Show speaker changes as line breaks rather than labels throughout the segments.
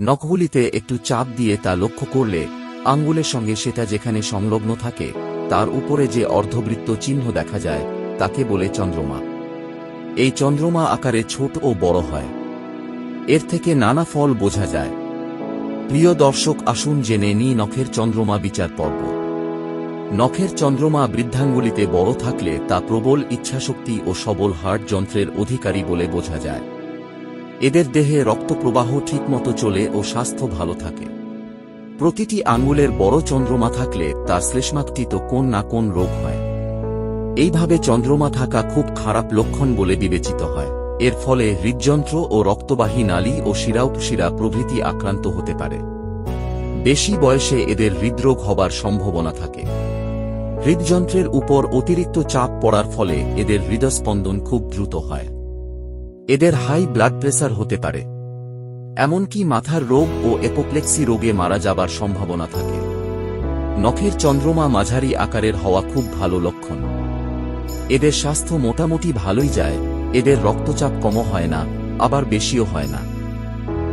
নখগুলিতে একটু চাপ দিয়ে তা লক্ষ্য করলে আঙ্গুলের সঙ্গে সেটা যেখানে সংলগ্ন থাকে, তার উপরে যে অর্ধবৃত্ত চিহ্ন দেখা যায়, তাকে বলে চন্দ্রমা। এই চন্দ্রমা আকারে ছোট ও বড় হয়। এর থেকে নানা ফল বোঝা যায়। প্রিয় দর্শক, আসুন জেনে নি নখের চন্দ্রমা বিচার পর্ব। নখের চন্দ্রমা বৃদ্ধাঙ্গুলিতে বড় থাকলে তা প্রবল ইচ্ছাশক্তি ও সবল হার্ট যন্ত্রের অধিকারী বলে বোঝা যায়। এদের দেহে রক্তপ্রবাহ ঠিকমতো চলে ও স্বাস্থ্য ভালো থাকে। প্রতিটি আঙ্গুলের বড় চন্দ্রমা থাকলে তার শ্লেষ্মাকৃত কোন না কোন রোগ হয়। এইভাবে চন্দ্রমা থাকা খুব খারাপ লক্ষণ বলে বিবেচিত হয়। এর ফলে হৃদযন্ত্র ও রক্তবাহী নালী ও শিরাউপশিরা প্রভৃতি আক্রান্ত হতে পারে। বেশি বয়সে এদের হৃদরোগ হবার সম্ভাবনা থাকে। হৃদযন্ত্রের উপর অতিরিক্ত চাপ পড়ার ফলে এদের হৃদস্পন্দন খুব দ্রুত হয়। এদের হাই ব্লাড প্রেসার হতে পারে। এমনকি মাথার রোগ ও এপোপ্লেক্সি রোগে মারা যাবার সম্ভাবনা থাকে। নখের চন্দ্রমা মাঝারি আকারের হওয়া খুব ভালো লক্ষণ। এদের স্বাস্থ্য মোটামুটি ভালোই যায়, এদের রক্তচাপ কমও হয় না, আবার বেশিও হয় না।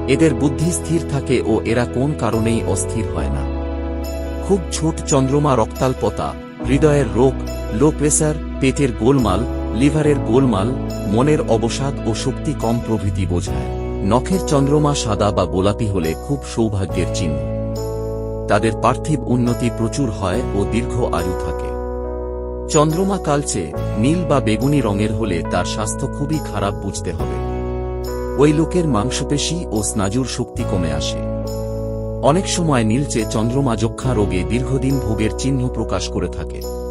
এদের বুদ্ধি স্থির থাকে ও এরা কোন কারণেই অস্থির হয় না। খুব ছোট চন্দ্রমা রক্তাল্পতা, হৃদয়ের রোগ লো প্রেসার পেটের গোলমাল লিভারের গোলমাল, মনের অবসাদ ও শক্তি কম প্রভৃতি বোঝায়। নখের চন্দ্রমা সাদা বা গোলাপি হলে খুব সৌভাগ্যের চিহ্ন। তাদের পার্থিব উন্নতি প্রচুর হয় ও দীর্ঘ আয়ু থাকে। চন্দ্রমা কালচে নীল বা বেগুনি রঙের হলে তার স্বাস্থ্য খুবই খারাপ বুঝতে হবে। ওই লোকের মাংসপেশি ও স্নাজুর শক্তি কমে আসে। অনেক সময় নীলচে চন্দ্রমা যক্ষা রোগে দীর্ঘদিন ভোগের চিহ্ন প্রকাশ করে থাকে।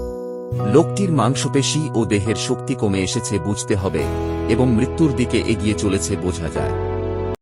লোকটির মাংসপেশি ও দেহের শক্তি কমে এসেছে, বুঝতে হবে, এবং মৃত্যুর দিকে এগিয়ে চলেছে, বোঝা যায়।